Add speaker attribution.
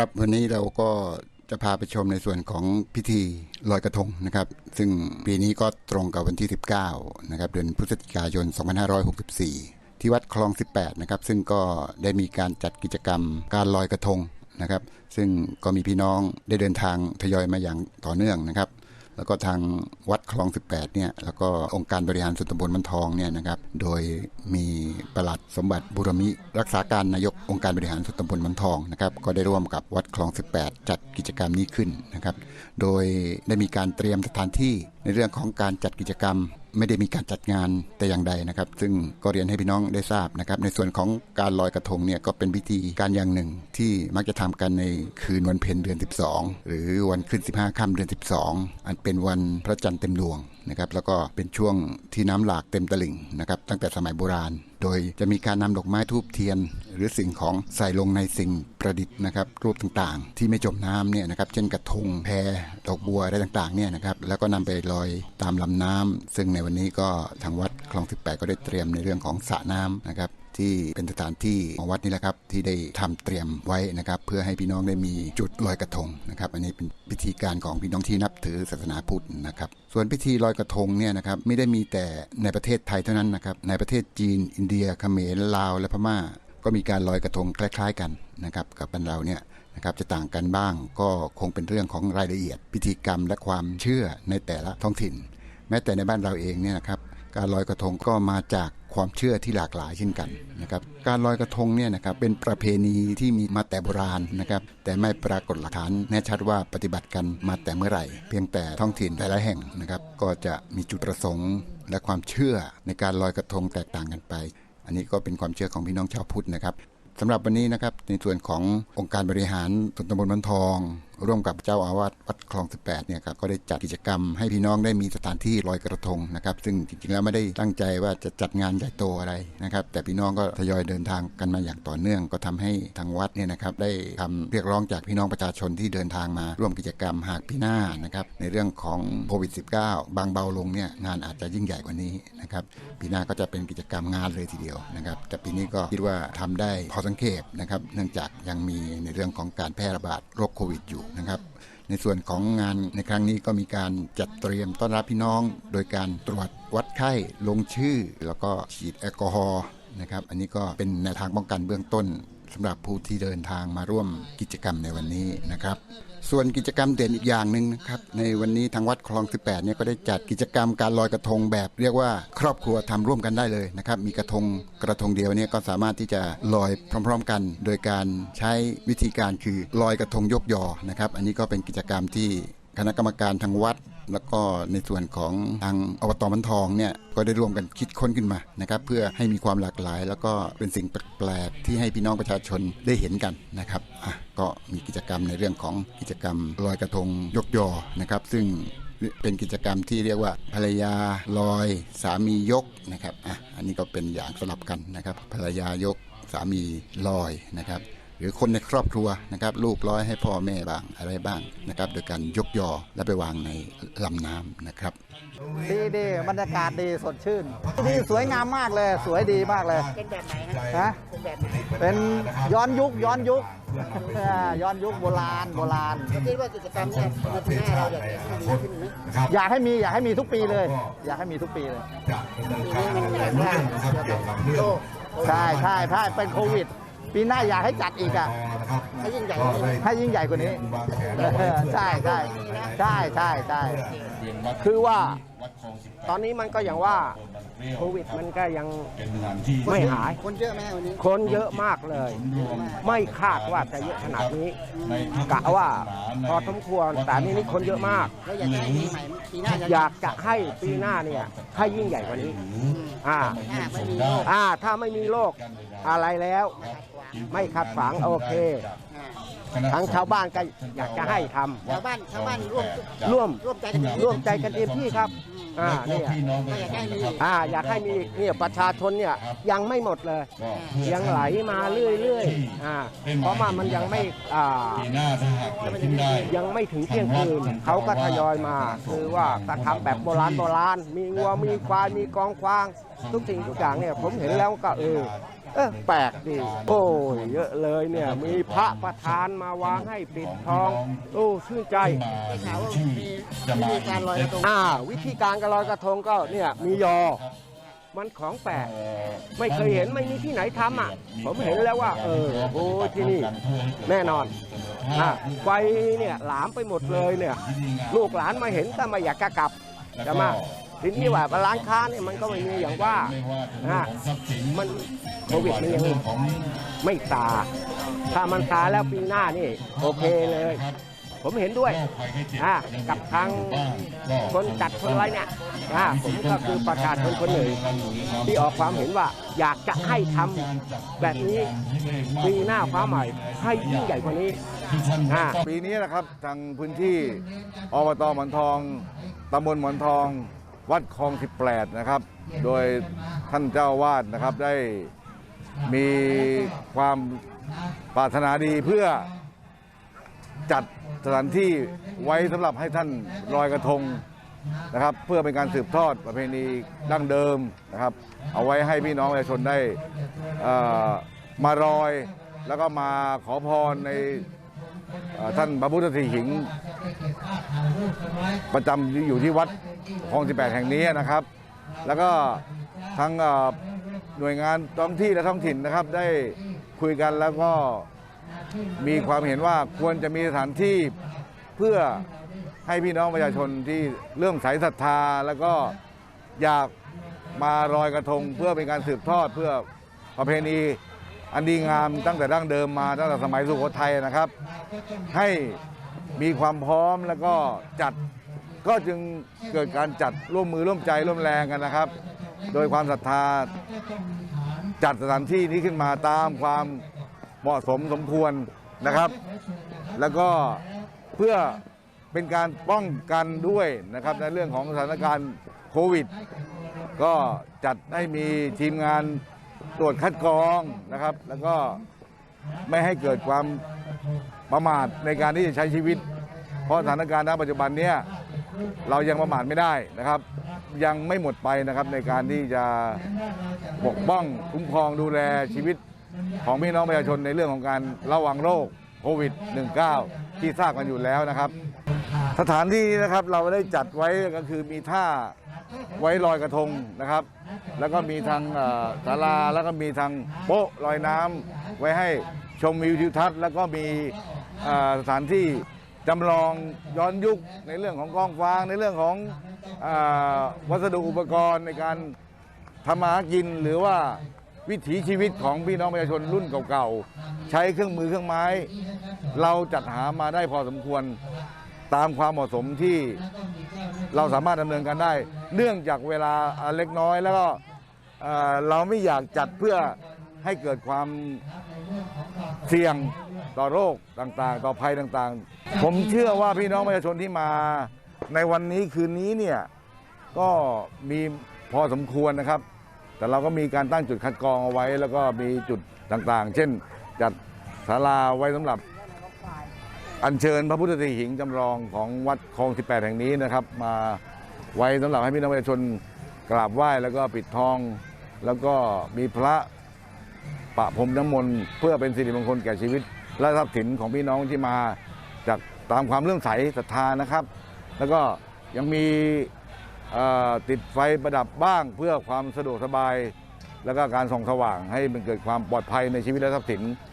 Speaker 1: ครับวันนี้เราก็จะพาไปชมในส่วนของพิธีลอยกระทงนะครับ ซึ่งปีนี้ก็ตรงกับวันที่ 19 นะครับ เดือนพฤศจิกายน 2564 ที่วัดคลอง 18 นะครับ ซึ่งก็ได้มีการจัดกิจกรรมการลอยกระทงนะครับ ซึ่งก็มีพี่น้องได้เดินทางทยอยมาอย่างต่อเนื่องนะครับ แล้วก็ทางวัดคลอง 18เนี่ยแล้วก็องค์การบริหารส่วนตำบลมันทองเนี่ยนะครับโดยมีประหลัดสมบัติบุรมิรักษาการนายกองค์การบริหารส่วนตำบลมันทองนะครับก็ได้ร่วมกับวัดคลอง 18 จัดกิจกรรมนี้ขึ้นนะครับโดยได้มีการเตรียมสถานที่ในเรื่องของการจัดกิจกรรม ไม่ได้มีการจัดงานแต่อย่างใดนะครับ ซึ่งก็เรียนให้พี่น้องได้ทราบนะครับ ในส่วนของการลอยกระทงเนี่ยก็เป็นพิธีการอย่างหนึ่ง ที่มักจะทำกันในคืนวันเพ็ญเดือน 12 หรือวันขึ้น 15ค่ำเดือน 12 อันเป็นวันพระจันทร์เต็มดวงนะครับแล้วก็เป็นช่วงที่น้ำหลากเต็มตลิ่งนะครับตั้งแต่สมัยโบราณ โดยจะมีการนำดอกไม้ทูบเทียน หรือสิ่งของใส่ลงในสิ่งประดิษฐ์นะครับรูปต่างๆ ที่ไม่จมน้ำเนี่ยนะครับเช่นกระทงแพดอกบัวอะไรต่างๆเนี่ยนะครับแล้วก็นำไปลอยตามลำน้ำซึ่งในวันนี้ก็ทางวัดคลอง 18 ก็ได้เตรียมในเรื่องของสระน้ำนะครับที่เป็นสถานที่ของวัดนี่แหละครับที่ได้ทำเตรียมไว้นะครับเพื่อให้พี่น้องได้มีจุดลอยกระทงนะครับอันนี้เป็นพิธีการของพี่น้องที่นับถือศาสนาพุทธนะครับส่วนพิธีลอยกระทงเนี่ยนะครับไม่ได้มีแต่ในประเทศไทยเท่านั้นนะครับในประเทศจีน อินเดียเขมรลาวและพม่า ก็มีการลอยกระทงคล้าย ๆ กันนะครับกับบ้านเราเนี่ยนะครับจะต่างกันบ้างก็คงเป็นเรื่องของรายละเอียด พิธีกรรมและความเชื่อในแต่ละท้องถิ่น แม้แต่ในบ้านเราเองเนี่ยนะครับการลอยกระทงก็มาจากความเชื่อที่หลากหลายเช่นกันนะครับการลอยกระทงเนี่ยนะครับเป็นประเพณีที่มีมาแต่โบราณนะครับแต่ไม่ปรากฏหลักฐานแน่ชัดว่าปฏิบัติกันมาแต่เมื่อไหร่ เพียงแต่ท้องถิ่นแต่ละแห่งนะครับก็จะมีจุดประสงค์และความเชื่อในการลอยกระทงแตกต่างกันไป อันนี้ก็เป็นความเชื่อของพี่น้องชาวพุทธนะครับสำหรับวันนี้นะครับในส่วนขององค์การบริหารส่วนตำบลมันทองร่วมกับเจ้าอาวาสวัดคลอง18เนี่ยครับก็ได้จัดกิจกรรมให้พี่น้องได้มีสถานที่ลอยกระทงนะครับซึ่งจริงๆแล้วไม่ได้ตั้งใจว่าจะจัดงานใหญ่โตอะไรนะครับแต่พี่น้องก็ทยอยเดินทางกันมาอย่างต่อเนื่อง ก็ทำให้ทางวัดเนี่ยนะครับได้ทำเรียกร้องจากพี่น้องประชาชนที่เดินทางมาร่วมกิจกรรมหากพี่หน้านะครับในเรื่องของโควิด -19 บางเบาลงเนี่ยงานอาจจะยิ่งใหญ่กว่านี้นะครับปีหน้าก็จะเป็นกิจกรรมงานเลยทีเดียวนะครับแต่ปีนี้ก็คิดว่าทำได้พอสังเกตนะครับเนื่องจากยังมีในเรื่องของการแพร่ระบาดโรคโควิดอยู่นะครับ ในส่วนของงานในครั้งนี้ก็มีการจัดเตรียมต้อนรับพี่น้อง โดยการตรวจวัดไข้ลงชื่อ แล้วก็ฉีดแอลกอฮอล์นะครับ อันนี้ก็เป็นแนวทางป้องกันเบื้องต้นสำหรับผู้ที่เดินทางมาร่วมกิจกรรมในวันนี้นะครับ ส่วนกิจกรรมเด่นอีกอย่างหนึ่งนะครับ ในวันนี้ทางวัดคลอง 18เนี่ยก็ได้จัดกิจกรรมการลอยกระทงแบบ เรียกว่าครอบครัวทำร่วมกันได้เลยนะครับ มีกระทงกระทงเดียวเนี่ยก็สามารถที่จะลอยพร้อม ๆ กัน โดยการใช้วิธีการคือลอยกระทงยกยอนะครับ อันนี้ก็เป็นกิจกรรมที่คณะกรรมการทางวัด แล้วก็ในส่วนของทางอบตมันทองเนี่ยก็ได้ร่วมกันคิดค้นขึ้นมานะครับเพื่อให้มีความหลากหลาย แล้วก็เป็นสิ่งแปลกๆที่ให้พี่น้องประชาชนได้เห็นกันนะครับอะก็มีกิจกรรมในเรื่องของกิจกรรมลอยกระทงยกยอนะครับ ซึ่งเป็นกิจกรรมที่เรียกว่าภรรยาลอยสามียกนะครับอะอันนี้ก็เป็นอย่างสลับกันนะครับภรรยายกสามีลอยนะครับ หรือคนในครอบครัวนะครับลูกร้อยให้พ่อแม่บ้างอะไรบ้างนะครับ โดยการยกยอและไปวางในลำน้ำนะครับ
Speaker 2: ดีดีบรรยากาศดีสดชื่นดีสวยงามมากเลย สวยดีมากเลย
Speaker 3: เป็นแบบไหนฮะ
Speaker 2: ฮะ
Speaker 3: เป็นแบบไหน
Speaker 2: เป็นย้อนยุคย้อนยุคอ่าย้อนยุคโบราณโบราณ
Speaker 3: คิดว่ากิจกรรมเนี่ยในปีหน้าเราอยากจะให้ดีขึ้นไหม
Speaker 2: อยากให้มีอยากให้มีทุกปีเลย อยากให้มีทุกปีเลย
Speaker 3: ปีนี้มันแบบว่าเกี่ยวกับโลก
Speaker 2: ใช่ใช่ใช่เป็นโควิด ปีหน้าอยากให้จัดอีกอะ
Speaker 3: ให้ยิ่งใหญ่กว่านี้
Speaker 2: ให้ยิ่งใหญ่กว่านี้เออใช่ใช่ใช่ใช่ใช่คือว่า
Speaker 4: ตอนนี้มันก็อย่างว่าโควิดมันก็ยัง
Speaker 5: เป็นสถานที่
Speaker 4: ไม่หาย
Speaker 3: คนเยอะไหมวันนี้
Speaker 4: คนเยอะมากเลย ไม่คาดว่าจะเยอะขนาดนี้กะว่าพอสมควรแต่อันนี่นี่คนเยอะมาก
Speaker 3: แล้วอยากจะให้ปีใหม่ปีหน้า
Speaker 4: อยากจะให้ปีหน้าเนี่ยให้ยิ่งใหญ่กว่านี้ อ่า
Speaker 3: หน้าไม่มีโลก
Speaker 4: อ่าถ้าไม่มีโรคอะไรแล้ว ไม่ขัดฝังโอเคทั้งชาวบ้านก็อยากจะให้ทำ
Speaker 3: ชาวบ้านชาวบ้านร่วม
Speaker 4: ร่วม
Speaker 3: ร่วมใจกันอย่างนี้
Speaker 4: ร่วมใจกันเต็มที่ครับอ่า
Speaker 5: แล้วก็
Speaker 4: เนี่ย
Speaker 5: พี่น้องประ
Speaker 3: ก็อยาก
Speaker 5: ชา
Speaker 3: ให้
Speaker 5: ชน
Speaker 3: มี
Speaker 5: นะครับ
Speaker 4: อ่าอยากให้มีอีกเนี่ยประชาชนเนี่ยยังไม่หมดเลย
Speaker 5: ก็เพื่อ
Speaker 4: ยังไหลมาเรื่อยๆอ่าเพราะว่ามันยังไม่อ่า
Speaker 5: ปีหน้าถ้าหากเกิดขึ้นได้
Speaker 4: ยังไม่ถึงเที่ยงคืนเขาก็ทยอยมา คือว่าก็ทำแบบโบราณโบราณ มีวัวมีควายมีกองควาง ทุกสิ่งทุกอย่างเนี่ยผมเห็นแล้วก็เออ เออแปลกดิโอ้ยเยอะเลยเนี่ยมีพระประธานมาวางให้ปิดทองโอ้ชื่นใจ
Speaker 5: มามี
Speaker 3: การลอยกระทง
Speaker 4: อ่าวิธีการการลอยกระทงก็เนี่ยมียอ มันของแปลกไม่เคยเห็นไม่มีที่ไหนทำอะ ผมเห็นแล้วว่า เออโอ้ยที่นี่ แน่นอนอะไฟเนี่ยหลามไปหมดเลยเนี่ย ลูกหลานมาเห็นก็ไม่อยากจะกลับจะมาทีนี้ว่าร้านค้าเนี่ยมันก็ไม่มีอย่างว่า
Speaker 5: ไม่ว่าจะ
Speaker 4: อะมัน โควิดมันยัง
Speaker 5: เรื่องของ
Speaker 4: ไม่ซาถ้ามันซาแล้วปีหน้านี่ โอเคเลย ผมเห็นด้วย
Speaker 5: โรคภัยไข้เจ็บ
Speaker 4: อะกับทาง
Speaker 5: บ้านก็
Speaker 4: คนจัดคนอะไรเนี่ยอะผมก็คือประชาชนคนหนึ่งที่ออกความเห็นว่าอยากจะให้ทำแบบนี้ปีหน้าฟ้าใหม่ ให้ยิ่งใหญ่กว่านี้
Speaker 5: ที่ท่าน
Speaker 4: อะ
Speaker 6: ปีนี้นะครับทางพื้นที่อบตหมอนทองตำบลหมอนทอง วัดคลองสิบแปดนะครับ โดยท่านเจ้าอาวาดนะครับได้ มีความปรารถนาดีเพื่อจัดสถานที่ไว้สำหรับให้ท่านลอยกระทงนะครับ เพื่อเป็นการสืบทอดประเพณีดั้งเดิมนะครับ เอาไว้ให้พี่น้องประชาชนได้มารอยแล้วก็มาขอพรในท่านพระพุทธสีหิง ประจำอยู่ที่วัดคลอง 18 แห่งนี้นะครับ แล้วก็ทั้ง หน่วยงานท้องที่และท้องถิ่นนะครับ ได้คุยกันแล้วก็มีความเห็นว่าควรจะมีสถานที่เพื่อให้พี่น้องประชาชนที่เริ่อมใสศรัทธา แล้วก็อยากมาลอยกระทง เพื่อเป็นการสืบทอดเพื่อประเพณีอันดีงามตั้งแต่ดั้งเดิมมาตั้งแต่สมัยสุโขทัยนะครับ ให้มีความพร้อมแล้วก็จัดก็จึงเกิดการจัดร่วมมือร่วมใจร่วมแรงกันนะครับ โดยความศรัทธาจัดสถานที่นี้ขึ้นมาตามความเหมาะสมสมควรนะครับ แล้วก็เพื่อเป็นการป้องกันด้วยนะครับในเรื่องของสถานการณ์โควิด ก็จัดให้มีทีมงานตรวจคัดกรองนะครับ แล้วก็ไม่ให้เกิดความประมาทในการที่จะใช้ชีวิต เพราะสถานการณ์ณปัจจุบันเนี้ยเรายังประมาทไม่ได้นะครับ ยังไม่หมดไปนะครับในการที่จะปกป้องคุ้มครองดูแลชีวิตของพี่น้องประชาชนในเรื่องของการระวังโรคโควิด -19 ที่ทราบกันอยู่แล้วนะครับ สถานที่นี้นะครับเราได้จัดไว้ก็คือมีท่าไว้ลอยกระทงนะครับ แล้วก็มีทางเอ่อศาลาแล้วก็มีทางโป๊ะลอยน้ำไว้ให้ชมวิวทิวทัศน์ แล้วก็มีเอ่อสถานที่จำลองย้อนยุคในเรื่องของกองฟางในเรื่องของเออ วัสดุอุปกรณ์ในการทำมาหากินหรือว่าวิถีชีวิตของพี่น้องประชาชนรุ่นเก่าๆ ใช้เครื่องมือเครื่องไม้ เราจัดหามาได้พอสมควรตามความเหมาะสมที่เราสามารถดำเนินการได้ เนื่องจากเวลาเล็กน้อยแล้วก็เอ่อเราไม่อยากจัดเพื่อให้เกิดความเสี่ยงต่อโรคต่างๆ ต่อภัยต่างๆ ผมเชื่อว่าพี่น้องประชาชนที่มา ในวันนี้คืนนี้เนี่ยก็มีพอสมควรนะครับ แต่เราก็มีการตั้งจุดคัดกรองเอาไว้ แล้วก็มีจุดต่างๆ เช่น จัดศาลาไว้สำหรับ อัญเชิญพระพุทธสีหิงจำลองของวัดคลอง 18 แห่งนี้นะครับ มาไว้สำหรับให้พี่น้องประชาชนกราบไหว้แล้วก็ปิดทอง แล้วก็มีพระประพรมน้ำมนต์เพื่อเป็นสิริมงคลแก่ชีวิต และทรัพย์สินของพี่น้องที่มาจากตามความเลื่อมใสศรัทธานะครับ แล้วก็ยังมีติดไฟประดับบ้างเพื่อความสะดวกสบาย แล้วก็การส่องสว่างให้มันเกิดความปลอดภัยในชีวิตและทรัพย์สิน